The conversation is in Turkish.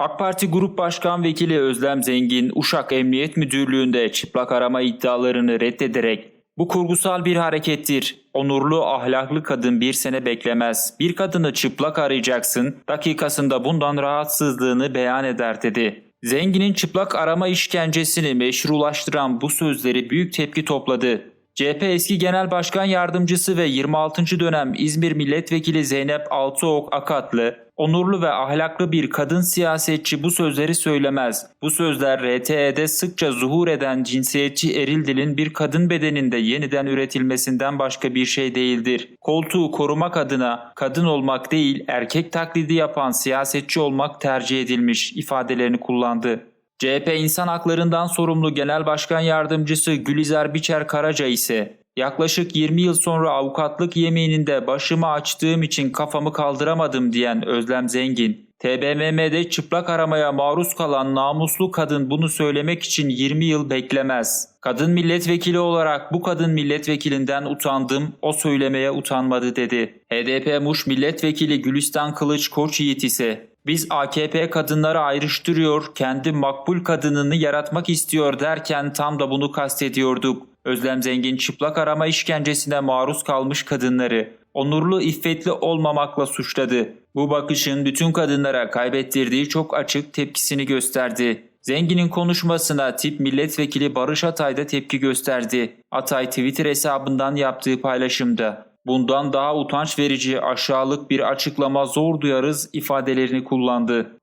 AK Parti Grup Başkan Vekili Özlem Zengin, Uşak Emniyet Müdürlüğü'nde çıplak arama iddialarını reddederek bu kurgusal bir harekettir. Onurlu, ahlaklı kadın bir sene beklemez. Bir kadını çıplak arayacaksın, dakikasında bundan rahatsızlığını beyan eder dedi. Zengin'in çıplak arama işkencesini meşrulaştıran bu sözleri büyük tepki topladı. CHP eski Genel Başkan Yardımcısı ve 26. dönem İzmir Milletvekili Zeynep Altıok Akatlı, onurlu ve ahlaklı bir kadın siyasetçi bu sözleri söylemez. Bu sözler RTE'de sıkça zuhur eden cinsiyetçi eril dilin bir kadın bedeninde yeniden üretilmesinden başka bir şey değildir. Koltuğu korumak adına kadın olmak değil erkek taklidi yapan siyasetçi olmak tercih edilmiş ifadelerini kullandı. CHP İnsan Haklarından sorumlu Genel Başkan Yardımcısı Gülizar Biçer Karaca ise yaklaşık 20 yıl sonra avukatlık yemininde başımı açtığım için kafamı kaldıramadım diyen Özlem Zengin, TBMM'de çıplak aramaya maruz kalan namuslu kadın bunu söylemek için 20 yıl beklemez. Kadın milletvekili olarak bu kadın milletvekilinden utandım, o söylemeye utanmadı dedi. HDP Muş milletvekili Gülistan Kılıç Koçyiğit ise biz AKP kadınları ayrıştırıyor, kendi makbul kadınını yaratmak istiyor derken tam da bunu kastediyorduk. Özlem Zengin çıplak arama işkencesine maruz kalmış kadınları onurlu iffetli olmamakla suçladı. Bu bakışın bütün kadınlara kaybettirdiği çok açık tepkisini gösterdi. Zengin'in konuşmasına tip milletvekili Barış Atay da tepki gösterdi. Atay Twitter hesabından yaptığı paylaşımda bundan daha utanç verici aşağılık bir açıklama zor duyarız ifadelerini kullandı.